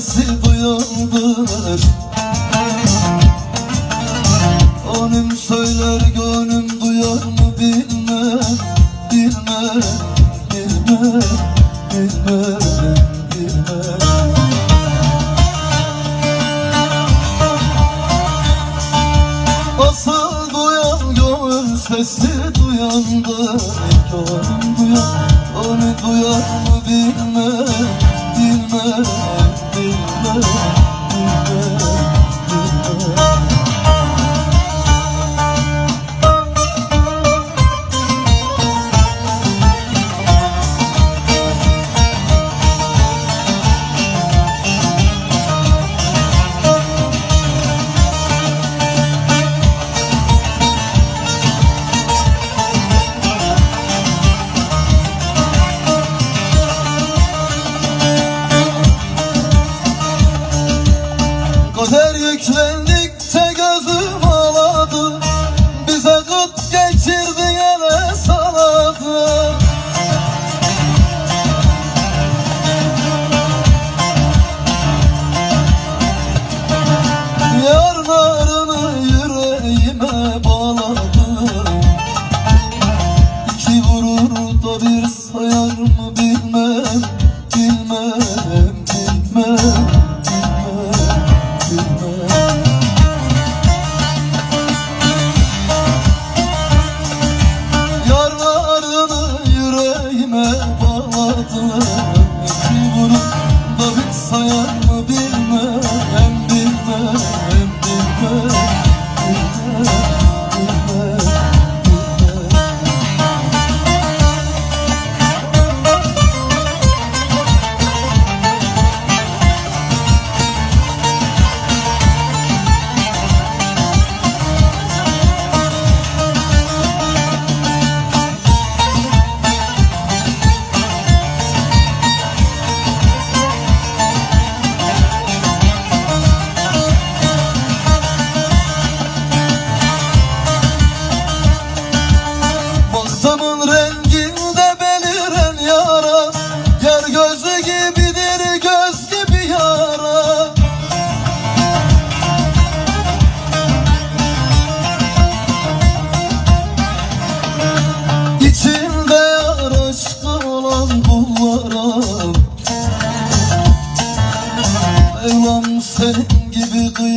sesi duyandır Gönlüm söyler gönlüm duyar mı bilmem Bilmem, bilmem, bilmem, bilmem. Asıl duyan gönül sesi duyandır Gönlüm duyan, onu duyar mı Bilmem, bilmem, Kader yüklendikçe gözüm ağladı. Bize kıt geçirdi ele saladı. Yarlarını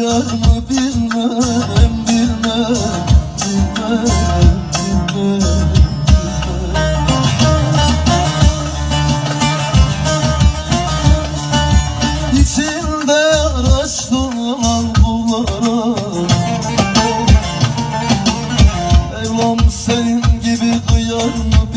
Yar mı bilmem bilmem bilmem bilmem. İçimde araştıran bulara Eyvam gibi duyar mı